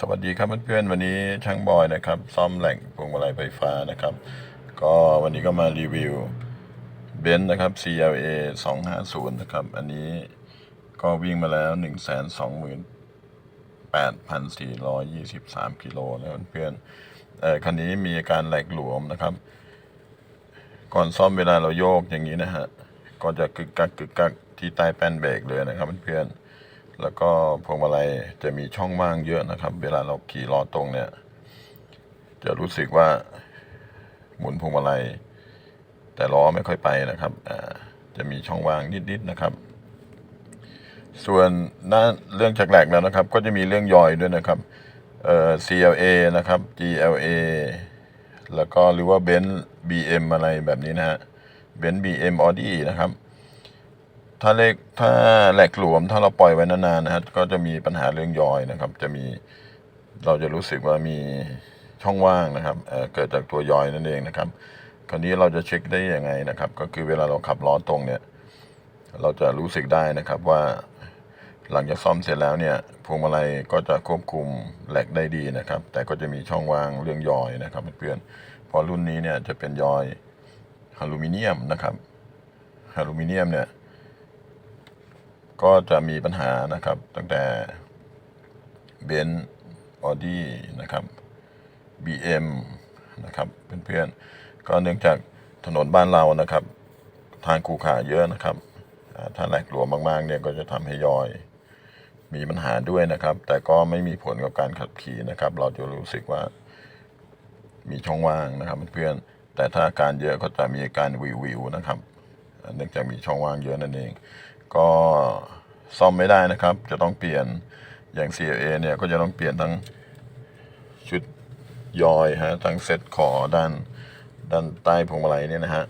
สวัสดีครับเพื่อนๆวันนี้ช่างบอยนะครับ ซ่อมแหล่งพวงมาลัยไฟฟ้านะครับ ก็วันนี้ก็มารีวิวเบนซ์นะครับ CLA 250 นะครับ อันนี้ก็วิ่งมาแล้ว 1 2 8 4 2 3 กิโลนะเพื่อนๆเออคันนี้มีอาการแหลกหลวมนะครับ ก่อนซ่อมเวลาเราโยกอย่างนี้นะฮะก็จะกึกกักกึกกักที่ใต้แป้นเบรกเลยนะครับเพื่อนๆ แล้วก็พวงมาลัยจะมีช่องว่างเยอะนะครับ เวลาเราขี่ล้อตรงเนี่ย จะรู้สึกว่าหมุนพวงมาลัย แต่ล้อไม่ค่อยไปนะครับจะมีช่องว่างนิดๆนะครับ ส่วนด้านเรื่องจักรแหลกแล้วนะครับ ก็จะมีเรื่องยอยด้วยนะครับเอ่อ CLA นะครับ GLA แล้วก็หรือว่าเบนซ์ BM อะไรแบบนี้นะฮะเบนซ์ BM Audi นะครับ ถ้าเลขถ้าแหลกหลวม ถ้าเราปล่อยไว้นานๆนะครับก็จะมีปัญหาเรื่องยอยนะครับ จะมีเราจะรู้สึกว่ามีช่องว่างนะครับเเกิดจากตัวยอยนั่นเองนะครับ คราวนี้เราจะเช็คได้ยังไงนะครับ ก็คือเวลาเราขับล้อตรงเนี่ย เราจะรู้สึกได้นะครับว่า หลังจากซ่อมเสร็จแล้วเนี่ยพวงมาลัยก็จะควบคุมแหลกได้ดีนะครับ แต่ก็จะมีช่องว่างเรื่องยอยนะครับเพื่อนๆพราะรุ่นนี้เนี่ยจะเป็นยอยอลูมิเนียมนะครับอลูมิเนียมเนี่ย ก็จะมีปัญหานะครับ ตั้งแต่เบนซ์ออดี้นะครับ BM นะครับเพื่อนๆก็เนื่องจากถนนบ้านเรานะครับ ทางคูขาเยอะนะครับถ้าแหลกหลวมมากๆเนี่ยก็จะทำให้ยอยมีปัญหาด้วยนะครับ แต่ก็ไม่มีผลกับการขับขี่นะครับ เราจะรู้สึกว่ามีช่องว่างนะครับเพื่อนๆแต่ถ้าอาการเยอะก็จะมีอาการวิววิวนะครับเนื่องจากมีช่องว่างเยอะนั่นเอง ก็ซ่อมไม่ได้นะครับ จะต้องเปลี่ยนอย่าง CLA เนี่ยก็จะต้องเปลี่ยนทั้งชุดยอยฮะทั้งเซตคอด้านด้านใต้พวงมาลัยเนี่ยนะฮะ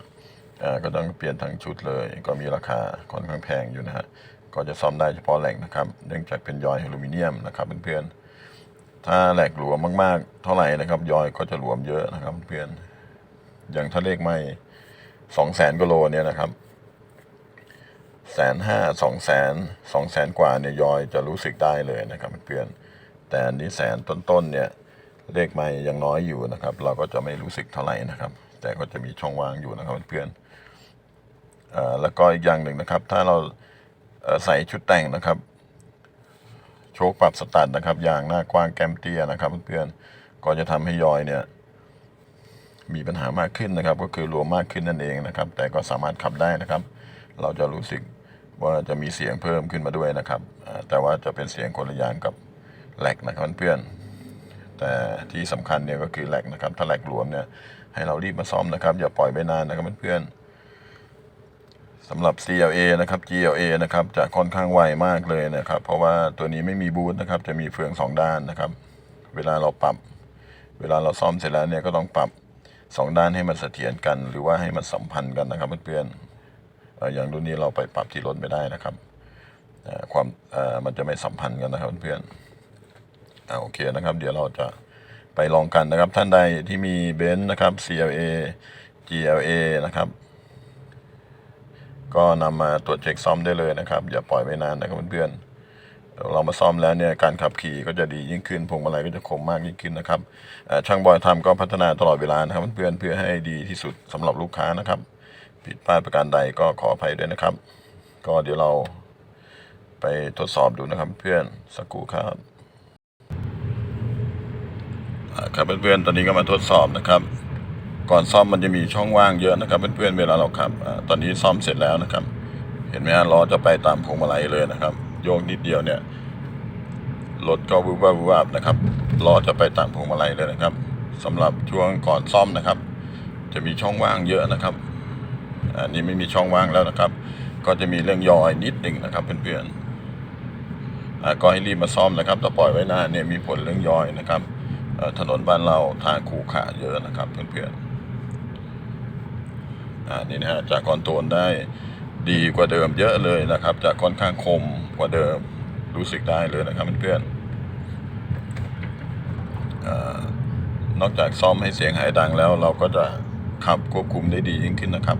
ก็ต้องเปลี่ยนทั้งชุดเลย ก็มีราคาค่อนข้างแพงอยู่นะฮะก็จะซ่อมได้เฉพาะแหล่งนะครับเนื่องจากเป็นยอยอลูมิเนียมนะครับเพื่อนๆถ้าแหลกหลวมมากๆ เท่าไหร่นะครับ ยอยก็จะหลวมเยอะนะครับเพื่อนอย่างถ้าเลขไม่สองแสนกโลเนี่ยนะครับ แสนห้าสองแสนสองแสนกว่าเนี่ยยอยจะรู้สึกได้เลยนะครับเพื่อนๆแต่อันนี้แสนต้นๆเนี่ยเลขไม่ยังน้อยอยู่นะครับ เราก็จะไม่รู้สึกเท่าไหร่นะครับ แต่ก็จะมีช่องว่างอยู่นะครับเพื่อนๆเอ่อแล้วก็อีกอย่างหนึ่งนะครับ ถ้าเราใส่ชุดแต่งนะครับโชคปรับสตัดนะครับยางหน้ากว้างแกมเตี้ยนะครับเพื่อนๆก็จะทำให้ยอยเนี่ยมีปัญหามากขึ้นนะครับ ก็คือรวมมากขึ้นนั่นเองนะครับ แต่ก็สามารถขับได้นะครับ เราจะรู้สึก ว่าจะมีเสียงเพิ่มขึ้นมาด้วยนะครับ แต่ว่าจะเป็นเสียงคนละอย่างกับแหลกนะครับเพื่อนแต่ที่สำคัญเนี่ยก็คือแหลกนะครับ ถ้าแหลกรวมเนี่ยให้เรารีบมาซ่อมนะครับ อย่าปล่อยไปนานนะครับเพื่อนสำหรับ CLA นะครับ GLA นะครับจะค่อนข้างไวมากเลยนะครับ เพราะว่าตัวนี้ไม่มีบูทนะครับ จะมีเฟืองสองด้านนะครับ เวลาเราปรับ เวลาเราซ่อมเสร็จแล้วเนี่ยก็ต้องปรับสองด้านให้มันเสถียรกัน หรือว่าให้มันสัมพันธ์กันนะครับเพื่อนๆ อย่างรุ่นนี้เราไปปรับที่รถไม่ได้นะครับความมันจะไม่สัมพันธ์กันนะครับเพื่อนๆอ่าโอเคนะครับ เดี๋ยวเราจะไปลองกันนะครับ ท่านใดที่มีเบนซ์นะครับ CLA GLA นะครับ ก็นำมาตรวจเช็คซ่อมได้เลยนะครับ อย่าปล่อยไว้นานนะครับเพื่อนๆเรามาซ่อมแล้วเนี่ยการขับขี่ก็จะดียิ่งขึ้นพวงมาลัยก็จะคมมากยิ่งขึ้นนะครับช่างบอยทำก็พัฒนาตลอดเวลานะครับเพื่อนๆเพื่อให้ดีที่สุดสำหรับลูกค้านะครับ ผิดพลาดประการใดก็ขออภัยด้วยนะครับ ก็เดี๋ยวเราไปทดสอบดูนะครับเพื่อนสักครู่ครับครับเพื่อนๆตอนนี้ก็มาทดสอบนะครับ ก่อนซ่อมมันจะมีช่องว่างเยอะนะครับ เพื่อนๆเวลาเราขับตอนนี้ซ่อมเสร็จแล้วนะครับ เห็นไหมฮะล้อจะไปตามพวงมาลัยเลยนะครับ โยกนิดเดียวเนี่ยรถก็วุบวับวุบวับนะครับล้อจะไปตามพวงมาลัยเลยนะครับสำหรับช่วงก่อนซ่อมนะครับ จะมีช่องว่างเยอะนะครับ อันนี้ไม่มีช่องว่างแล้วนะครับ ก็จะมีเรื่องยอยนิดหนึ่งนะครับเพื่อนๆอ่าก็ให้รีบมาซ่อมนะครับถ้าปล่อยไว้นานเนี่ยมีผลเรื่องยอยนะครับถนนบ้านเราทางคูขาเยอะนะครับเพื่อนๆอ่านี่นะฮะจากคอนโทรลได้ดีกว่าเดิมเยอะเลยนะครับจะค่อนข้างคมกว่าเดิมรู้สึกได้เลยนะครับเพื่อนๆนอกจากซ่อมให้เสียงหายดังแล้วเราก็จะขับควบคุมได้ดียิ่งขึ้นนะครับ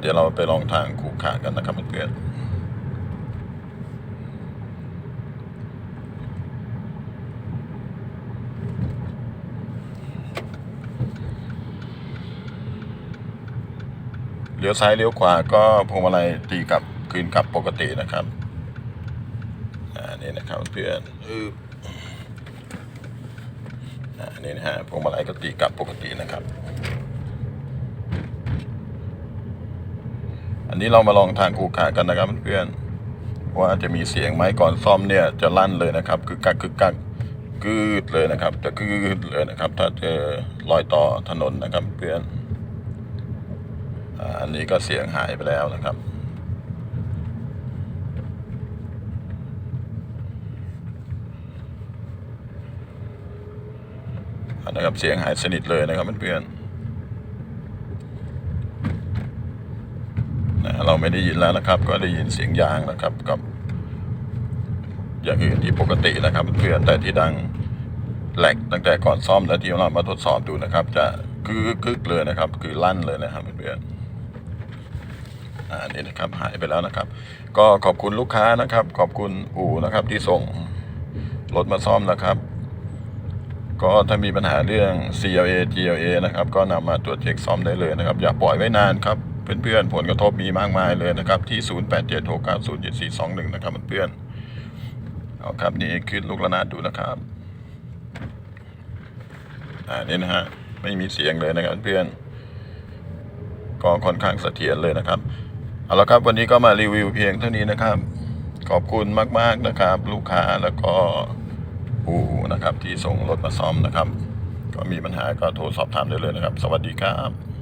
เดี๋ยวเราไปลองทางคูขากันนะครับเพื่อนเลี้ยวซ้ายเลี้ยวขวาก็พวงมาลัยตีกลับคืนกลับปกตินะครับอันนี้นะครับเพื่อนอันนี้นะฮะพวงมาลัยก็ตีกลับปกตินะครับ อันนี้เรามาลองทางคูขากันนะครับเพื่อนๆว่าจะมีเสียงไหมก่อนซ่อมเนี่ยจะลั่นเลยนะครับคือกักคือกักกืดเลยนะครับ จะกืดเลยนะครับ ถ้าเจอรอยต่อถนนนะครับเพื่อนอันนี้ก็เสียงหายไปแล้วนะครับนนะครับเสียงหายสนิทเลยนะครับเพื่อนๆนะ เราไม่ได้ยินแล้วนะครับ ก็ได้ยินเสียงยางนะครับกับ อย่างอื่นที่ปกตินะครับเพื่อนแต่ที่ดังแหลกตั้งแต่ก่อนซ่อมและที่เรามาทดสอบดูนะครับ จะกึกกึกเลยนะครับ คือลั่นเลยนะครับเพื่อนอ่านี่นะครับหายไปแล้วนะครับ ก็ขอบคุณลูกค้านะครับ ขอบคุณอู่นะครับที่ส่งรถมาซ่อมนะครับก็ถ้ามีปัญหาเรื่อง CLA GLA นะครับ ก็นำมาตรวจเช็คซ่อมได้เลยนะครับ อย่าปล่อยไว้นานครับ เพื่อนๆผลกระทบมีมากมายเลยนะครับที่ 0876907421 นะครับเพื่อนๆเอาครับนี่ขึ้นลูกระนาดดูนะครับอ่านี่นะฮะไม่มีเสียงเลยนะครับเพื่อนก็ค่อนข้างเสถียรเลยนะครับเอาละครับวันนี้ก็มารีวิวเพียงเท่านี้นะครับ ขอบคุณมากๆนะครับ ลูกค้าแล้วก็อู่นะครับที่ส่งรถมาซ่อมนะครับ ก็มีปัญหาก็โทรสอบถามได้เลยนะครับ สวัสดีครับ